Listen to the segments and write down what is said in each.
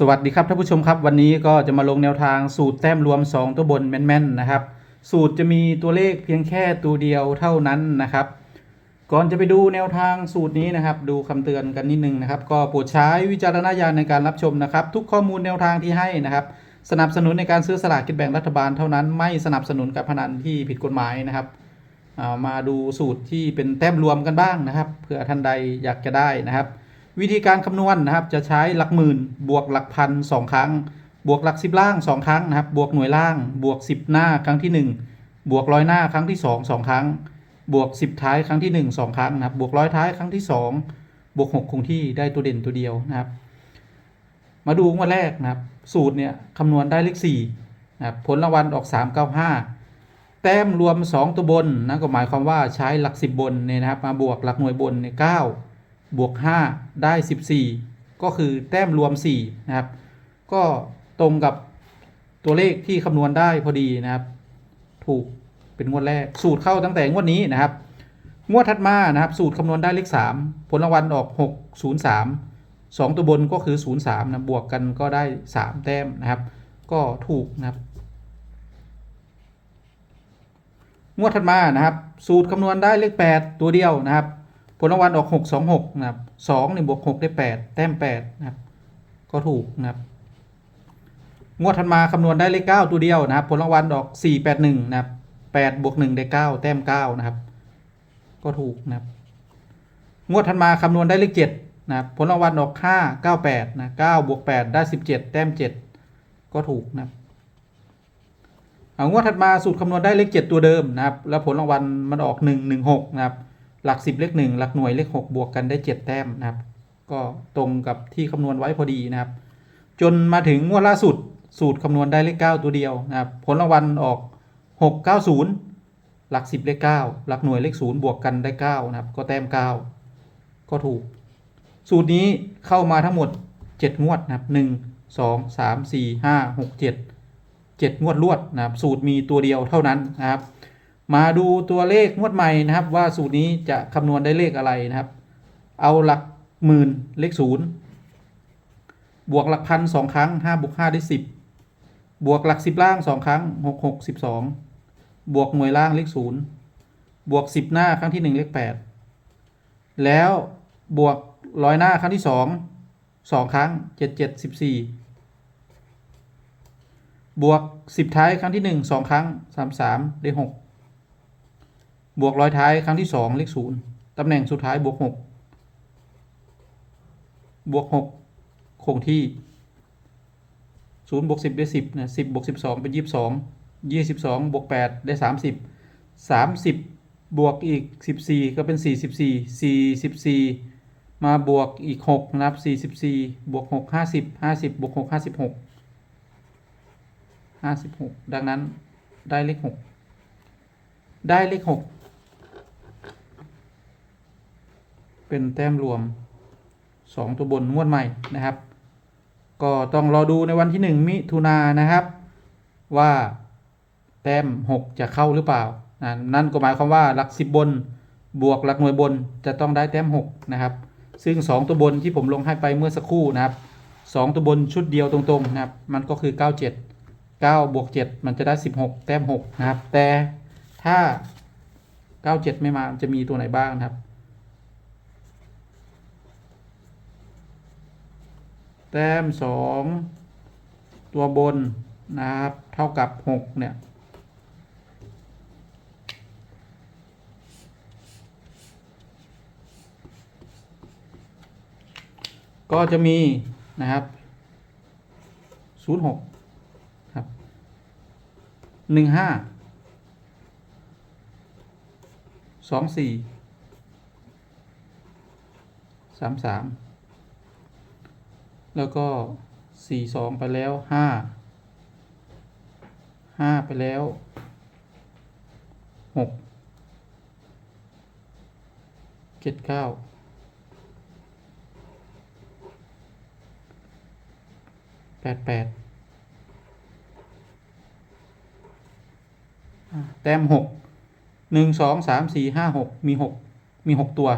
สวัสดีครับท่านผู้ชมครับ วันนี้ก็จะมาลงแนวทางสูตรแต้มรวม 2 ตัวบนแม่นๆนะครับ สูตรจะมีตัวเลขเพียงแค่ตัวเดียวเท่านั้นนะครับ ก่อนจะไปดูแนวทางสูตรนี้นะครับ ดูคำเตือนกันนิดนึงนะครับ ก็โปรดใช้วิจารณญาณในการรับชมนะครับ ทุกข้อมูลแนวทางที่ให้นะครับ สนับสนุนในการซื้อสลากกินแบ่งรัฐบาลเท่านั้น ไม่สนับสนุนการพนันที่ผิดกฎหมายนะครับามาดูสูตรที่เป็นแต้มรวมกันบ้างนะครับเผื่อท่านใดอยากจะได้นะครับ วิธีการคำนวณนะครับ จะใช้หลักหมื่น บวกหลักพันสองครั้ง บวกหลักสิบล่างสองครั้งนะครับ บวกหน่วยล่าง บวกสิบหน้าครั้งที่หนึ่งบวกร้อยหน้าครั้งที่สองสองครั้ง บวกสิบท้ายครั้งที่หนึ่งสองครั้งนะครับ บวกร้อยท้ายครั้งที่สองบวกหกคงที่ได้ตัวเด่นตัวเดียวนะครับ มาดูงวดแรกนะครับ สูตรเนี่ยคำนวณได้เลขสี่นะครับผลรางวัลออกสามเก้าห้าแต้มรวมสองตัวบนนะก็หมายความว่าใช้หลักสิบบนเนี่ยนะครับ มาบวกหลักหน่วยบนในเก้า บวก 5 ได้ 14 ก็คือแต้มรวม 4 นะครับ ก็ตรงกับตัวเลขที่คำนวณได้พอดีนะครับ ถูกเป็นงวดแรก สูตรเข้าตั้งแต่งวดนี้นะครับ งวดถัดมานะครับ สูตรคำนวณได้เลข 3 ผลรางวัลออก 6 0 3 2 ตัวบนก็คือ 0 3 นะ บวกกันก็ได้ 3 แต้มนะครับ ก็ถูกนะครับ งวดถัดมานะครับ สูตรคำนวณได้เลข 8 ตัวเดียวนะครับ ผลรางวัลออกหกสองหกนะครับสองในบวกหกได้แปดแต้มแปดนะครับก็ถูกนะครับงวดถัดมาคำนวณได้เลขเก้าตัวเดียวนะครับ ผลรางวัลออกสี่แปดหนึ่งนะครับแปดบวกหนึ่งได้เก้าแต้มเก้านะครับ ก็ถูกนะครับ งวดถัดมาคำนวณได้เลขเจ็ดนะครับผลรางวัลออกห้าเก้าแปดนะเก้าบวกแปดได้สิบเจ็ดแต้มเจ็ดก็ถูกนะครับเอางวดถัดมาสูตรคำนวณได้เลขเจ็ดตัวเดิมนะครับ แล้วผลรางวัลมันออกหนึ่งหนึ่งหกนะครับ หลักสิบเลขหนึ่งหลักหน่วยเลขหกบวกกันได้เจ็ดแต้มนะครับ ก็ตรงกับที่คำนวณไว้พอดีนะครับ จนมาถึงงวดล่าสุดสูตรคำนวณได้เลขเก้าตัวเดียวนะครับ ผลรางวัลออกหกเก้าศูนย์หลักสิบเลขเก้าหลักหน่วยเลขศูนย์บวกกันได้เก้านะครับ ก็แต้มเก้าก็ถูก สูตรนี้เข้ามาทั้งหมดเจ็ดงวดนะครับหนึ่งสองสามสี่ห้าหกเจ็ดเจ็ดงวดรวดนะครับ สูตรมีตัวเดียวเท่านั้นนะครับ มาดูตัวเลขงวดใหม่นะครับ ว่าสูตรนี้จะคำนวณได้เลขอะไรนะครับ เอาหลักหมื่นเลขศูนย์บวกหลักพันสองครั้งห้าบวกห้าได้สิบบวกหลักสิบล่างสองครั้งหกหกสิบสองบวกหน่วยล่างเลขศูนย์บวกสิบหน้าครั้งที่หนึ่งเลขแปดแล้วบวกร้อยหน้าครั้งที่สองสองครั้งเจ็ดเจ็ดสิบสี่บวกสิบท้ายครั้งที่หนึ่งสองครั้งสามสามได้หก บวกร้อยท้ายครั้งที่สองเลขศูนย์ตำแหน่งสุดท้ายบวกหกบวกหกคงที่ศูนย์บวกสิบได้สิบนะสิบบวกสิบสองเป็นยี่สิบสองยี่สิบสองบวกแปดได้สามสิบสามสิบบวกอีกสิบสี่ก็เป็นสี่สิบสี่สี่สิบสี่มาบวกอีกหกนะครับสี่สิบสี่บวกหกห้าสิบห้าสิบบวกหกห้าสิบหกห้าสิบหกดังนั้นได้เลขหกได้เลขหก เป็นแต้มรวมสองตัวบนงวดใหม่นะครับ ก็ต้องรอดูในวันที่หนึ่งมิถุนายนนะครับ ว่าแต้มหกจะเข้าหรือเปล่านะนั่นก็หมายความว่าหลักสิบบนบวกหลักหน่วยบนจะต้องได้แต้มหกนะครับ ซึ่งสองตัวบนที่ผมลงให้ไปเมื่อสักครู่นะครับสองตัวบนชุดเดียวตรงๆนะครับ มันก็คือเก้าเจ็ดเก้าบวกเจ็ดมันจะได้สิบหกแต้มหกนะครับ แต่ถ้า 97 ไม่มาจะมีตัวไหนบ้างนะครับ แต้ม2ตัวบนนะครับ เท่ากับ6เนี่ย ก็จะมีนะครับ06ครับ15สองสี่สามสาม แล้วก็สี่สองไปแล้วห้าห้าไปแล้วหกเจ็ดเก้าแปดแปดอะแต้มหกหนึ่งสองสามสี่ห้าหกมีหกมีหกตัว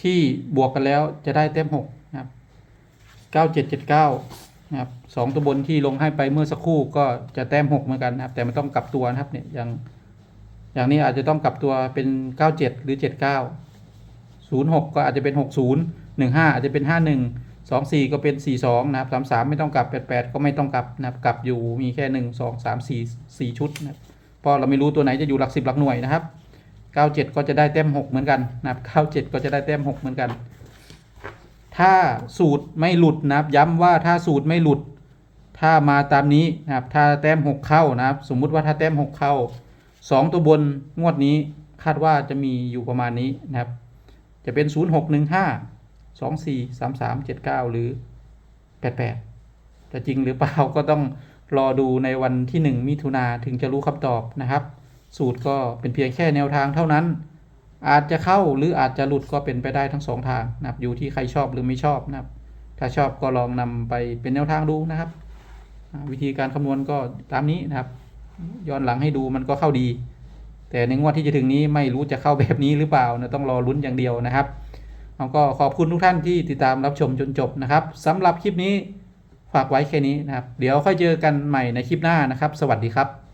ที่บวกกันแล้วจะได้เต็มหก 9779นะครับสองตัวบนที่ลงให้ไปเมื่อสักครู่ก็จะแต้ม 6 เหมือนกันนะครับ แต่มันต้องกลับตัวนะครับเนี่ยอย่างอย่างนี้อาจจะต้องกลับตัวเป็น 97 หรือ 79 06 ก็อาจจะเป็น 60 15 อาจจะเป็น 51 24 ก็เป็น 42 นะครับ 33 ไม่ต้องกลับ 88 ก็ไม่ต้องกลับนะครับกลับอยู่มีแค่ 1 2 3 4 4 ชุดนะครับเพราะเราไม่รู้ตัวไหนจะอยู่หลัก 10 หลักหน่วยนะครับ 97 ก็จะได้แต้ม 6 เหมือนกันนะครับ 97 ก็จะได้แต้ม 6 เหมือนกัน ถ้าสูตรไม่หลุดนะครับ ย้ำว่าถ้าสูตรไม่หลุด ถ้ามาตามนี้นะครับ ถ้าแต้ม6เข้านะครับ สมมุติว่าถ้าแต้ม6เข้า2ตัวบนงวดนี้คาดว่าจะมีอยู่ประมาณนี้นะครับ จะเป็น0 6 1 5 2 4 3 3 7 9หรือ88จะจริงหรือเปล่าก็ต้องรอดูในวันที่1มิถุนาถึงจะรู้คำตอบนะครับ สูตรก็เป็นเพียงแค่แนวทางเท่านั้น อาจจะเข้าหรืออาจจะหลุดก็เป็นไปได้ทั้งสองทางนะครับอยู่ที่ใครชอบหรือไม่ชอบนะครับ ถ้าชอบก็ลองนำไปเป็นแนวทางดูนะครับ วิธีการคำนวณก็ตามนี้นะครับ ย้อนหลังให้ดูมันก็เข้าดี แต่ในงวดที่จะถึงนี้ไม่รู้จะเข้าแบบนี้หรือเปล่านะต้องรอลุ้นอย่างเดียวนะครับเอาก็ขอบคุณทุกท่านที่ติดตามรับชมจนจบนะครับสำหรับคลิปนี้ฝากไว้แค่นี้นะครับ เดี๋ยวค่อยเจอกันใหม่ในคลิปหน้านะครับ สวัสดีครับ